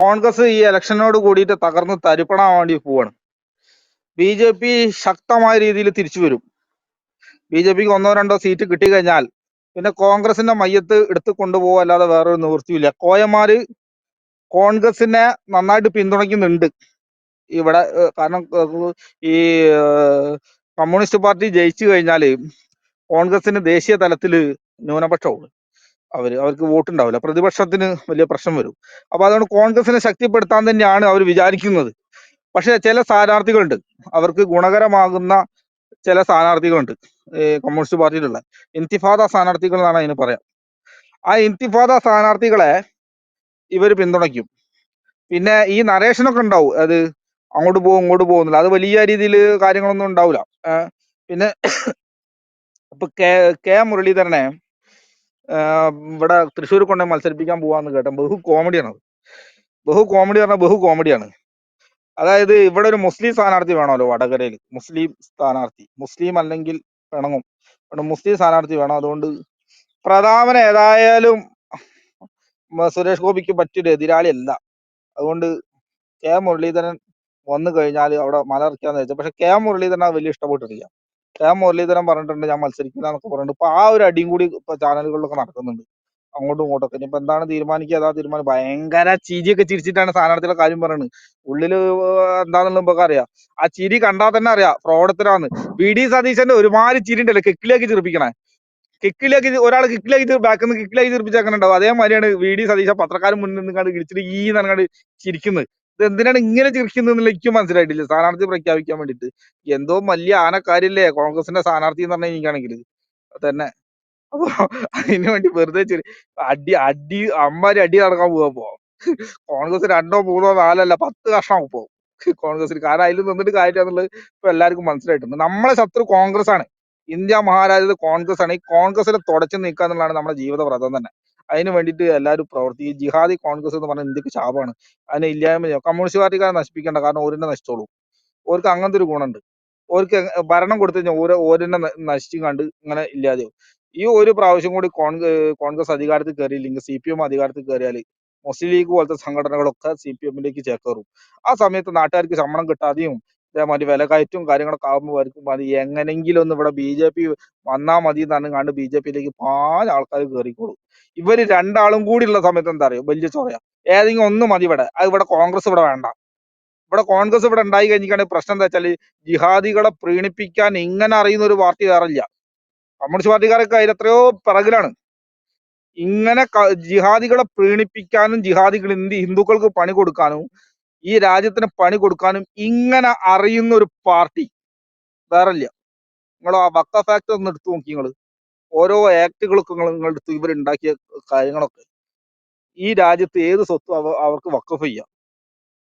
കോൺഗ്രസ് ഈ ഇലക്ഷനോട് കൂടിയിട്ട് തകർന്ന് തരിപ്പണാൻ വേണ്ടി പോവാണ്. ബി ജെ പി ശക്തമായ രീതിയിൽ തിരിച്ചു വരും. ബി ജെ പിക്ക് ഒന്നോ രണ്ടോ സീറ്റ് കിട്ടിക്കഴിഞ്ഞാൽ പിന്നെ കോൺഗ്രസിന്റെ മയ്യത്ത് എടുത്ത് കൊണ്ടുപോകുക അല്ലാതെ വേറൊരു നിവൃത്തിയില്ല കോയമാര് കോൺഗ്രസിനെ നന്നായിട്ട് പിന്തുണയ്ക്കുന്നുണ്ട്. ഇവിടെ കാരണം ഈ കമ്മ്യൂണിസ്റ്റ് പാർട്ടി ജയിച്ചു കഴിഞ്ഞാൽ കോൺഗ്രസിന് ദേശീയ തലത്തിൽ ന്യൂനപക്ഷവും അവർ അവർക്ക് വോട്ട് ഉണ്ടാവില്ല പ്രതിപക്ഷത്തിന് വലിയ പ്രശ്നം വരും. അപ്പൊ അതുകൊണ്ട് കോൺഗ്രസിനെ ശക്തിപ്പെടുത്താൻ തന്നെയാണ് അവർ വിചാരിക്കുന്നത്. പക്ഷെ ചില സ്ഥാനാർത്ഥികളുണ്ട്. അവർക്ക് ഗുണകരമാകുന്ന ചില സ്ഥാനാർത്ഥികളുണ്ട്. കമ്മ്യൂണിസ്റ്റ് പാർട്ടിയിലുള്ള ഇൻതിഫാദ സ്ഥാനാർത്ഥികൾ എന്നാണ് അതിന് പറയാം. ആ ഇൻതിഫാദ സ്ഥാനാർത്ഥികളെ ഇവർ പിന്തുണയ്ക്കും. പിന്നെ ഈ നരേഷനൊക്കെ ഉണ്ടാവും. അത് അങ്ങോട്ട് പോകും ഇങ്ങോട്ട് പോകുന്നില്ല അത് വലിയ രീതിയിൽ കാര്യങ്ങളൊന്നും ഉണ്ടാവില്ല. പിന്നെ ഇപ്പൊ കെ കെ മുരളീധരനെ ഇവിടെ തൃശ്ശൂർ കൊണ്ട് മത്സരിപ്പിക്കാൻ പോവാന്ന് കേട്ടോ ബഹു കോമഡിയാണ് ബഹു കോമഡി പറഞ്ഞാൽ ബഹു കോമഡിയാണ്. അതായത് ഇവിടെ ഒരു മുസ്ലിം സ്ഥാനാർത്ഥി വേണമല്ലോ വടകരയിൽ മുസ്ലിം സ്ഥാനാർത്ഥി. മുസ്ലിം അല്ലെങ്കിൽ പിണങ്ങും. ഇവിടെ മുസ്ലിം സ്ഥാനാർത്ഥി വേണം. അതുകൊണ്ട് പ്രതാപൻ ഏതായാലും സുരേഷ് ഗോപിക്ക് പറ്റിയൊരു എതിരാളിയല്ല അതുകൊണ്ട് കെ മുരളീധരൻ വന്നു കഴിഞ്ഞാൽ അവിടെ മലർക്കാന്ന് വെച്ചാൽ പക്ഷെ കെ മുരളീധരൻ അത് വലിയ ഇഷ്ടപ്പെട്ടിട്ടില്ല. കെ മുരളീധരൻ പറഞ്ഞിട്ടുണ്ട് ഞാൻ മത്സരിക്കില്ല എന്നൊക്കെ പറഞ്ഞിട്ടുണ്ട്. ഇപ്പൊ ആ ഒരു അടിയും കൂടി ഇപ്പൊ ചാനലുകളിലൊക്കെ നടക്കുന്നുണ്ട്. അങ്ങോട്ടും ഇങ്ങോട്ടൊക്കെ. ഇനിയിപ്പോ എന്താണ് തീരുമാനിക്കുക? അതാ തീരുമാനം. ഭയങ്കര ചിരിയൊക്കെ ചിരിച്ചിട്ടാണ് സ്ഥാനാർത്ഥിയുടെ കാര്യം പറയുന്നത് ഉള്ളിൽ എന്താണെന്നുള്ള നമുക്ക് അറിയാം. ആ ചിരി കണ്ടാൽ തന്നെ അറിയാം ഫ്രോഡത്തിനാന്ന് വി ഡി സതീശന്റെ ഒരുമാതിരി ചിരി ഉണ്ടല്ലോ കിക്കിലേക്ക് ചിരിപ്പിക്കണേ. കിക്കിലേക്ക് ഒരാൾ കിക്കിലേക്ക് ബാക്കിൽ നിന്ന് കിക്കിലേക്ക് ചിരിപ്പിച്ചേക്കുന്നുണ്ടാവും അതേമാതിരിയാണ് വി ഡി സതീശ പത്രക്കാരൻ മുന്നിൽ നിന്നാണ് ഇടിച്ചിട്ട് ഈ നനങ്ങാണ്ട് ചിരിക്കുന്നത് എന്തിനാണ് ഇങ്ങനെ ചിരിക്കുന്നത് എന്നുള്ള എനിക്കും മനസ്സിലായിട്ടില്ല. സ്ഥാനാർത്ഥി പ്രഖ്യാപിക്കാൻ വേണ്ടിയിട്ട്. എന്തോ വലിയ ആനക്കാരില്ലേ കോൺഗ്രസിന്റെ സ്ഥാനാർത്ഥി എന്ന് പറഞ്ഞാൽ എനിക്കാണെങ്കിൽ തന്നെ അപ്പൊ അതിനു വേണ്ടി വെറുതെ ചിരി. അടി അടി അമ്മാരി അടി നടക്കാൻ പോവാ കോൺഗ്രസ് രണ്ടോ മൂന്നോ നാലല്ല പത്ത് കഷ്ണം പോകും കോൺഗ്രസിന് കാരണം അതിൽ നിന്നിട്ട് കാര്യമാണെന്നുള്ളത് ഇപ്പൊ എല്ലാവർക്കും മനസ്സിലായിട്ടുണ്ട്. നമ്മളെ ശത്രു കോൺഗ്രസ് ആണ് ഇന്ത്യ മഹാരാജ്യത്ത് കോൺഗ്രസ് ആണ് ഈ കോൺഗ്രസിനെ തുടച്ചു നീക്കുക എന്നുള്ളതാണ് നമ്മുടെ ജീവിത വ്രതം തന്നെ. അതിന് വേണ്ടിയിട്ട് എല്ലാവരും പ്രവർത്തിക്കും. ജിഹാദി കോൺഗ്രസ് എന്ന് പറഞ്ഞാൽ ഇന്ത്യയ്ക്ക് ശാപമാണ്. അതിനെ ഇല്ലായ്മ കമ്മ്യൂണിസ്റ്റ് പാർട്ടിക്കാരെ നശിപ്പിക്കേണ്ട കാരണം ഓരിനെ നശിച്ചോളൂ. ഓർക്ക് അങ്ങനത്തെ ഒരു ഗുണമുണ്ട്. ഓർക്ക് ഭരണം കൊടുത്തു കഴിഞ്ഞാൽ ഓരോ ഓരിനെ നശിച്ചും കണ്ട് ഇങ്ങനെ ഇല്ലാതെയാവും ഈ ഒരു പ്രാവശ്യം കൂടി കോൺഗ്രസ് അധികാരത്തിൽ കയറിയില്ലെങ്കിൽ സി പി എം അധികാരത്തിൽ കയറിയാൽ മുസ്ലിം ലീഗ് പോലത്തെ സംഘടനകളൊക്കെ സി പി എമ്മിലേക്ക് ചേക്കേറും. ആ സമയത്ത് നാട്ടുകാർക്ക് ശമ്പളം കിട്ടാതെയും ഇതേമാതിരി വില കയറ്റും കാര്യങ്ങളൊക്കെ ആകുമ്പോൾ അവർക്ക് മതി എങ്ങനെങ്കിലും ഒന്ന് ഇവിടെ ബി ജെ പി വന്നാ മതി എന്ന് കണ്ട് ബി ജെ പിയിലേക്ക് പാല ആൾക്കാർ കയറിക്കോളും ഇവർ രണ്ടാളും കൂടി ഉള്ള സമയത്ത് എന്താ അറിയോ? വലിയ ചോറയാ. ഏതെങ്കിലും ഒന്ന് മതി ഇവിടെ. അത് ഇവിടെ കോൺഗ്രസ് ഇവിടെ വേണ്ട. ഇവിടെ കോൺഗ്രസ് ഇവിടെ ഉണ്ടായി കഴിഞ്ഞിട്ടാണെങ്കിൽ പ്രശ്നം എന്താ വെച്ചാൽ ജിഹാദികളെ പ്രീണിപ്പിക്കാൻ ഇങ്ങനെ അറിയുന്ന ഒരു പാർട്ടി വേറെ ഇല്ല കമ്മ്യൂണിസ്റ്റ് പാർട്ടിക്കാരൊക്കെ അതിൽ എത്രയോ പിറകിലാണ്. ഇങ്ങനെ ജിഹാദികളെ പ്രീണിപ്പിക്കാനും ജിഹാദികൾ ഹിന്ദുക്കൾക്ക് പണി കൊടുക്കാനും ഈ രാജ്യത്തിന് പണി കൊടുക്കാനും ഇങ്ങനെ അറിയുന്ന ഒരു പാർട്ടി. വേറെ ഇല്ല നിങ്ങൾ ആ വക്ക ഫാക്ടർ ഒന്ന് എടുത്തു നോക്കി നിങ്ങൾ ഓരോ ആക്ടുകളൊക്കെ നിങ്ങൾ നിങ്ങൾ എടുത്ത് ഇവരുണ്ടാക്കിയ കാര്യങ്ങളൊക്കെ. ഈ രാജ്യത്ത് ഏത് സ്വത്തും അവ അവർക്ക് വക്കഫ് ചെയ്യാം.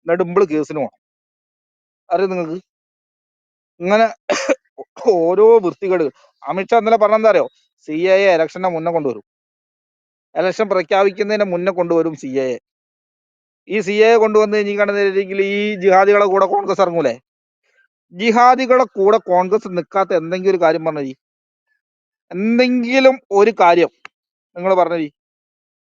എന്നിട്ട് ഇമ്പിൾ കേസിന് പോകണം അറിയാം നിങ്ങൾക്ക്? ഇങ്ങനെ ഓരോ വൃത്തികേടുകൾ അമിത്ഷാ ഇന്നലെ പറഞ്ഞെന്താ അറിയോ? സി എ ഇലക്ഷന്റെ മുന്നേ കൊണ്ടുവരും. ഇലക്ഷൻ പ്രഖ്യാപിക്കുന്നതിന് മുന്നേ കൊണ്ടുവരും സി എ ഈ സി എ കൊണ്ടുവന്ന് കഴിഞ്ഞിട്ടുണ്ടെങ്കിൽ ഈ ജിഹാദികളെ കൂടെ കോൺഗ്രസ് ഇറങ്ങൂലേ? ജിഹാദികളെ കൂടെ കോൺഗ്രസ് നിൽക്കാത്ത എന്തെങ്കിലും ഒരു കാര്യം പറഞ്ഞു എന്തെങ്കിലും ഒരു കാര്യം നിങ്ങൾ പറഞ്ഞു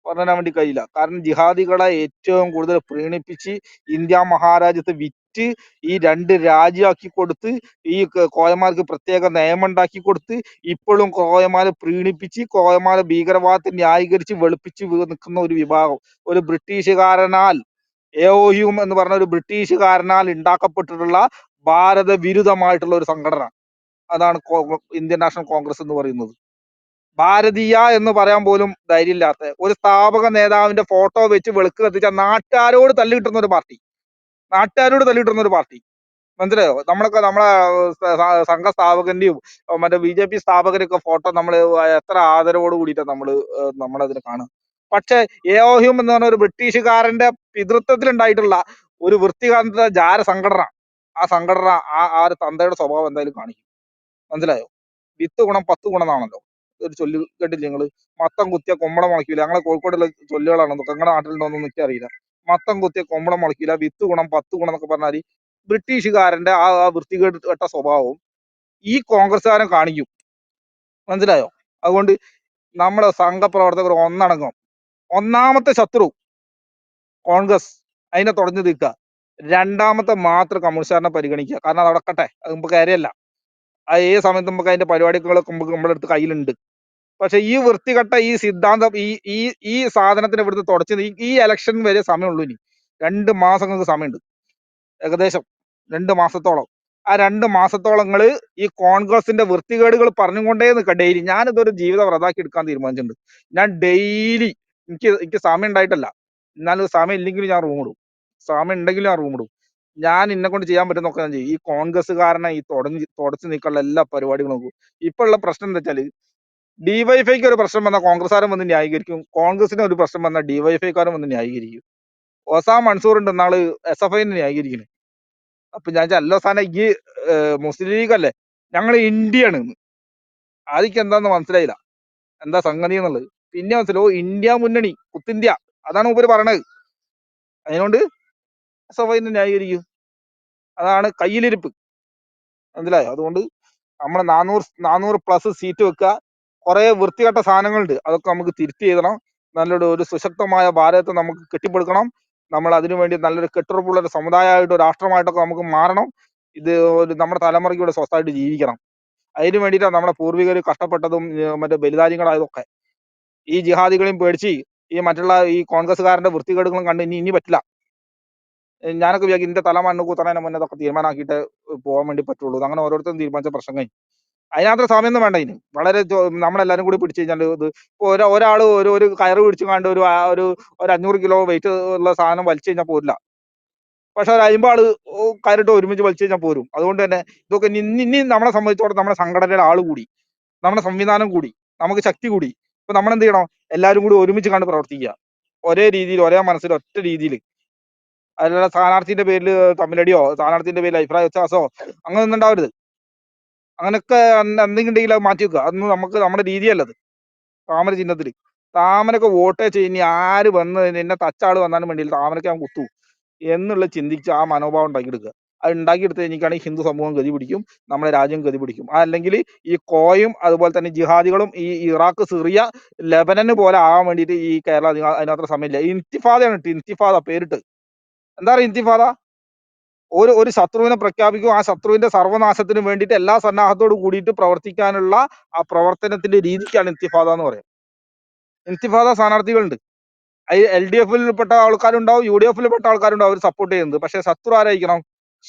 പറയാൻ വേണ്ടി കഴിയില്ല. കാരണം ജിഹാദികളെ ഏറ്റവും കൂടുതൽ പ്രീണിപ്പിച്ച് ഇന്ത്യ മഹാരാജ്യത്ത് വിറ്റ് ഈ രണ്ട് രാജ്യമാക്കി കൊടുത്ത് ഈ കോയമാർക്ക് പ്രത്യേക നയം ഉണ്ടാക്കി കൊടുത്ത് ഇപ്പോഴും കോയമാരെ പ്രീണിപ്പിച്ച് കോയമാരെ ഭീകരവാദത്തെ ന്യായീകരിച്ച് വെളുപ്പിച്ച് നിൽക്കുന്ന ഒരു വിഭാഗം. ഒരു ബ്രിട്ടീഷുകാരനാൽ എഒയും എന്ന് പറഞ്ഞ ഒരു ബ്രിട്ടീഷുകാരനാൽ ഉണ്ടാക്കപ്പെട്ടിട്ടുള്ള ഭാരത വിരുദ്ധമായിട്ടുള്ള ഒരു സംഘടന. അതാണ് ഇന്ത്യൻ നാഷണൽ കോൺഗ്രസ് എന്ന് പറയുന്നത്. ഭാരതീയ എന്ന് പറയാൻ പോലും ധൈര്യമില്ലാത്ത ഒരു സ്ഥാപക നേതാവിന്റെ ഫോട്ടോ വെച്ച് വെളുക്ക് കത്തിച്ച നാട്ടുകാരോട് തല്ലി കിട്ടുന്ന ഒരു പാർട്ടി. നാട്ടുകാരോട് തല്ലി കിട്ടുന്ന ഒരു പാർട്ടി. മനസ്സിലായോ? നമ്മളൊക്കെ നമ്മളെ സംഘ സ്ഥാപകന്റെയും മറ്റേ ബി ജെ പി സ്ഥാപകരൊക്കെ ഫോട്ടോ നമ്മൾ എത്ര ആദരവോട് കൂടിയിട്ടാണ് നമ്മൾ നമ്മളതിന് കാണുക. പക്ഷെ ഏഹ്യൂം എന്ന് പറഞ്ഞ ഒരു ബ്രിട്ടീഷുകാരന്റെ പിതൃത്വത്തിൽ ഉണ്ടായിട്ടുള്ള ഒരു വൃത്തികാന്ത ജാര സംഘടന ആ സംഘടന ആ ആ ഒരു തന്തയുടെ സ്വഭാവം എന്തായാലും കാണിക്കും. മനസ്സിലായോ? വിത്ത് ഗുണം പത്ത് ഗുണം ഒരു ചൊല്ല് കേട്ടില്ലേ നിങ്ങൾ? മത്തം കുത്തിയ കൊമ്പളം മുളയ്ക്കില്ല ഞങ്ങളെ കോഴിക്കോടുള്ള ചൊല്ലുകളാണ് നിങ്ങളുടെ നാട്ടിലുണ്ടോന്നും എനിക്ക് അറിയില്ല. മത്തം കുത്തിയ കൊമ്പളം മുളയ്ക്കില്ല വിത്ത് ഗുണം പത്ത് ഗുണം എന്നൊക്കെ പറഞ്ഞാൽ ബ്രിട്ടീഷുകാരന്റെ ആ ആ വൃത്തികേട്ട സ്വഭാവവും ഈ കോൺഗ്രസ്സുകാരൻ കാണിക്കും. മനസ്സിലായോ? അതുകൊണ്ട് നമ്മുടെ സംഘപ്രവർത്തകർ ഒന്നടങ്കം ഒന്നാമത്തെ ശത്രു കോൺഗ്രസ് അതിനെ തുടഞ്ഞു നിൽക്കുക. രണ്ടാമത്തെ മാത്രം കമ്മ്യൂണിസ്റ്റുകാരനെ പരിഗണിക്കുക. കാരണം അത് അടക്കട്ടെ അത് നമുക്ക് കാര്യമല്ല. ഏത് സമയത്ത് നമുക്ക് അതിന്റെ പരിപാടികളൊക്കെ നമുക്ക് നമ്മുടെ അടുത്ത് കയ്യിലുണ്ട്. പക്ഷെ ഈ വൃത്തികെട്ട ഈ സിദ്ധാന്തം ഈ ഈ ഈ സാധനത്തിന് ഇവിടുന്ന് തുടച്ച് ഈ ഇലക്ഷൻ വരെ സമയമുള്ളൂ ഇനി. രണ്ട് മാസങ്ങൾക്ക് സമയമുണ്ട്. ഏകദേശം രണ്ട് മാസത്തോളം. ആ രണ്ട് മാസത്തോളങ്ങൾ ഈ കോൺഗ്രസിന്റെ വൃത്തികേടുകൾ പറഞ്ഞുകൊണ്ടേ നിൽക്കുക ഡെയിലി ഞാനിതൊരു ജീവിതം വ്രതാക്കി എടുക്കാൻ തീരുമാനിച്ചിട്ടുണ്ട്. ഞാൻ ഡെയിലി എനിക്ക് എനിക്ക് സമയം ഉണ്ടായിട്ടല്ല എന്നാലും സമയം ഇല്ലെങ്കിലും ഞാൻ റൂം ഇടും സമയം ഉണ്ടെങ്കിലും ഞാൻ റൂം ഇടും ഞാൻ എന്നെ കൊണ്ട് ചെയ്യാൻ പറ്റുന്നൊക്കെ ഞാൻ ചെയ്യും. ഈ കോൺഗ്രസ്സുകാരനെ ഈ തുടങ്ങി തുടച്ചു നീക്കാനുള്ള എല്ലാ പരിപാടികളും നോക്കും. ഇപ്പൊ ഉള്ള പ്രശ്നം എന്താ വെച്ചാൽ ഡിവൈഫൈക്ക് ഒരു പ്രശ്നം വന്നാൽ കോൺഗ്രസ്സുകാരൻ വന്ന് ന്യായീകരിക്കും. കോൺഗ്രസിന് ഒരു പ്രശ്നം വന്നാൽ ഡിവൈഫൈക്കാരൻ വന്ന് ന്യായീകരിക്കും. ഒസാം മൻസൂർ ഉണ്ട് നാൾ എസ് എഫ് ഐനെ ന്യായീകരിക്കുന്നത് അപ്പൊ ഞാൻ അല്ല സാധനം ഈ മുസ്ലിം ലീഗ് അല്ലേ ഞങ്ങൾ ഇന്ത്യയാണ് ആദ്യം എന്താന്ന് മനസ്സിലായില്ല. എന്താ സംഗതി എന്നുള്ളത്. പിന്നെ മനസ്സിലോ ഇന്ത്യ മുന്നണി കുത്തിന്ത്യ. അതാണ് ഉപര് പറയണത്. അതിനോണ്ട് എസ് ന്യായീകരിക്കൂ. അതാണ് കയ്യിലിരിപ്പ്. മനസ്സിലായോ? അതുകൊണ്ട് നമ്മൾ നാനൂറ് നാനൂറ് പ്ലസ് സീറ്റ് വെക്കുക. കുറെ വൃത്തികെട്ട സാധനങ്ങളുണ്ട്. അതൊക്കെ നമുക്ക് തിരുത്തി എഴുതണം. നല്ലൊരു ഒരു സുശക്തമായ ഭാരതത്തെ നമുക്ക് കെട്ടിപ്പടുക്കണം. നമ്മൾ അതിനുവേണ്ടി നല്ലൊരു കെട്ടുറപ്പുള്ള ഒരു സമുദായമായിട്ടോ രാഷ്ട്രമായിട്ടൊക്കെ നമുക്ക് മാറണം. ഇത് ഒരു നമ്മുടെ തലമുറയ്ക്ക് ഇവിടെ സ്വസ്ഥമായിട്ട് ജീവിക്കണം. അതിന് വേണ്ടിയിട്ടാണ് നമ്മുടെ പൂർവികർ കഷ്ടപ്പെട്ടതും മറ്റേ ബലിദാനികളായതൊക്കെ ഈ ജിഹാദികളെയും പേടിച്ച് ഈ മറ്റുള്ള ഈ കോൺഗ്രസ്സുകാരന്റെ വൃത്തികേടുകളും കണ്ട് ഇനി ഇനി പറ്റില്ല. ഞാനൊക്കെ വിചാരിക്കും എന്റെ തല മണ്ണ് കുത്തണേനെ മുന്നേ ഇതൊക്കെ തീരുമാനമാക്കിയിട്ട് പോകാൻ വേണ്ടി പറ്റുള്ളൂ അങ്ങനെ ഓരോരുത്തരും തീരുമാനിച്ച പ്രശ്നം കഴിഞ്ഞു അതിനകത്ത് സമയമൊന്നും വേണ്ട ഇനി. വളരെ നമ്മളെല്ലാരും കൂടി പിടിച്ചു കഴിഞ്ഞാൽ ഇത് ഇപ്പൊ ഒരാ ഒരു ഒരു കയറ് പിടിച്ചു കണ്ട് ഒരു ഒരു ഒരു അഞ്ഞൂറ് കിലോ വെയിറ്റ് ഉള്ള സാധനം വലിച്ചു കഴിഞ്ഞാൽ പോരില്ല. പക്ഷെ ഒരു അയിമ്പാൾ കയറിട്ട് ഒരുമിച്ച് വലിച്ചു കഴിഞ്ഞാൽ പോരും. അതുകൊണ്ട് തന്നെ ഇതൊക്കെ ഇനി ഇനി നമ്മളെ സംബന്ധിച്ചോളം നമ്മുടെ സംഘടനയുടെ ആൾ കൂടി നമ്മുടെ സംവിധാനം കൂടി നമുക്ക് ശക്തി കൂടി. ഇപ്പൊ നമ്മൾ എന്ത് ചെയ്യണം? എല്ലാവരും കൂടി ഒരുമിച്ച് കണ്ട് പ്രവർത്തിക്കുക. ഒരേ രീതിയിൽ ഒരേ മനസ്സിൽ ഒറ്റ രീതിയിൽ അല്ലാതെ സ്ഥാനാർത്ഥിന്റെ പേരിൽ തമ്മിലടിയോ സ്ഥാനാർത്ഥിന്റെ പേരിൽ അഭിപ്രായ വ്യത്യാസമോ അങ്ങനെ ഒന്നും ഉണ്ടാവരുത്. അങ്ങനെയൊക്കെ എന്തെങ്കിലും ഉണ്ടെങ്കിൽ അത് മാറ്റി വെക്കുക. അതൊന്നും നമുക്ക് നമ്മുടെ രീതിയല്ല അത് താമര ചിഹ്നത്തിൽ താമരക്ക് വോട്ടേ ചെയ്യുന്ന ആര് വന്ന് എന്നെ തച്ചാട് വന്നാലും വേണ്ടിയില്ല. താമരക്ക് ഞാൻ കുത്തു. എന്നുള്ള ചിന്തിച്ച് ആ മനോഭാവം ഉണ്ടാക്കിയെടുക്കുക. അത് ഉണ്ടാക്കിയെടുത്ത് കഴിഞ്ഞിട്ടാണ് ഹിന്ദു സമൂഹം ഗതി പിടിക്കും. നമ്മുടെ രാജ്യം ഗതി പിടിക്കും. അല്ലെങ്കിൽ ഈ കോയും അതുപോലെ തന്നെ ജിഹാദികളും ഈ ഇറാഖ് സിറിയ ലെബനന് പോലെ ആവാൻ വേണ്ടിയിട്ട് ഈ കേരള അതിനത്ര സമയമില്ല. ഇൻതിഫാദയാണ് ഇൻതിഫാദ പേരിട്ട്. എന്താ പറയുക ഇന്തിഫാദ? ഒരു ഒരു ശത്രുവിനെ പ്രഖ്യാപിക്കും ആ ശത്രുവിന്റെ സർവനാശത്തിന് വേണ്ടിയിട്ട് എല്ലാ സന്നാഹത്തോട് കൂടിയിട്ട് പ്രവർത്തിക്കാനുള്ള ആ പ്രവർത്തനത്തിന്റെ രീതിക്കാണ് ഇന്തിഫാദ എന്ന് പറയുന്നത്. ഇന്തിഫാദ സ്ഥാനാർത്ഥികളുണ്ട്. എൽ ഡി എഫിൽ പെട്ട ആൾക്കാരുണ്ടാവും യു ഡി എഫിൽ പെട്ട ആൾക്കാരുണ്ടാവും അവർ സപ്പോർട്ട് ചെയ്യുന്നത്. പക്ഷെ ശത്രു ആരായിരിക്കണം?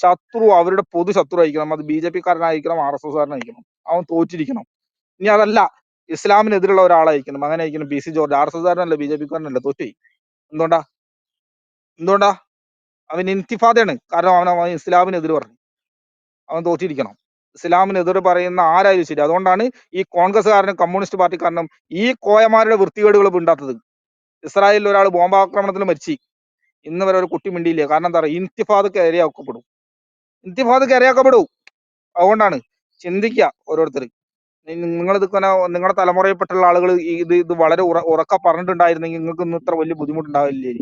ശത്രു അവരുടെ പൊതു ശത്രു ആയിരിക്കണം. അത് ബി ജെ പി കാരനായിരിക്കണം ആർ എസ് എസ് കാരനായിരിക്കണം അവൻ തോറ്റിരിക്കണം. ഇനി അതല്ല ഇസ്ലാമിനെതിരുള്ള ഒരാളായിരിക്കണം. അങ്ങനെ ആയിരിക്കണം P C George. R S S കാരനല്ല B J P കാരനല്ല തോറ്റി എന്തുകൊണ്ടാ? എന്തുകൊണ്ടാ? അവൻ ഇൻതിഫാദയാണ്. കാരണം അവൻ അവൻ ഇസ്ലാമിനെതിര് പറഞ്ഞു. അവൻ തോറ്റിരിക്കണം. ഇസ്ലാമിനെതിരെ പറയുന്ന ആരായാലും ശരി. അതുകൊണ്ടാണ് ഈ കോൺഗ്രസ്സുകാരനും കമ്മ്യൂണിസ്റ്റ് പാർട്ടിക്കാരനും ഈ കോയമാരുടെ വൃത്തികേടുകൾ ഉണ്ടാത്തത് ഇസ്രായേലിൽ ഒരാൾ ബോംബാക്രമണത്തിൽ മരിച്ചു ഇന്ന് വരെ ഒരു കുട്ടി മിണ്ടിയില്ല. കാരണം എന്താ പറയുക? ഇൻതിഫാദക്ക് ഇരയാക്കപ്പെടും. ഇൻതിഫാദക്ക് ഇരയാക്കപ്പെടും. അതുകൊണ്ടാണ് ചിന്തിക്കുക ഓരോരുത്തർ. നിങ്ങൾ ഇതൊക്കെ നിങ്ങളുടെ തലമുറയിൽപ്പെട്ടുള്ള ആളുകൾ ഇത് ഇത് വളരെ ഉറ ഉറക്ക പറഞ്ഞിട്ടുണ്ടായിരുന്നെങ്കിൽ നിങ്ങൾക്ക് ഇന്ന് ഇത്ര വലിയ ബുദ്ധിമുട്ടുണ്ടാവില്ലേ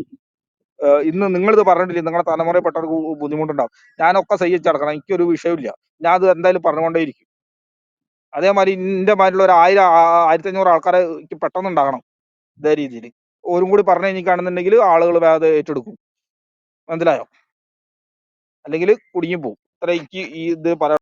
ഇന്ന് നിങ്ങൾ ഇത് പറഞ്ഞിട്ടില്ല നിങ്ങളുടെ തലമുറയിൽപ്പെട്ടവർക്ക് ബുദ്ധിമുട്ടുണ്ടാവും. ഞാനൊക്കെ സഹിച്ചടക്കണം എനിക്കൊരു വിഷയമില്ല ഞാൻ അത് എന്തായാലും പറഞ്ഞുകൊണ്ടേയിരിക്കും. അതേമാതിരി ഇന്റെ മാതിരിയുള്ള ഒരു ആയിരം ആയിരത്തി അഞ്ഞൂറ് ആൾക്കാരെ എനിക്ക് പെട്ടെന്ന് ഉണ്ടാകണം ഇതേ രീതിയിൽ ഓരും കൂടി പറഞ്ഞു കഴിഞ്ഞിട്ടാണെന്നുണ്ടെങ്കിൽ ആളുകൾ വേഗം ഏറ്റെടുക്കും. മനസ്സിലായോ? അല്ലെങ്കിൽ കുടുങ്ങി പോകും ഇത്ര എനിക്ക് ഈ ഇത് പറയാം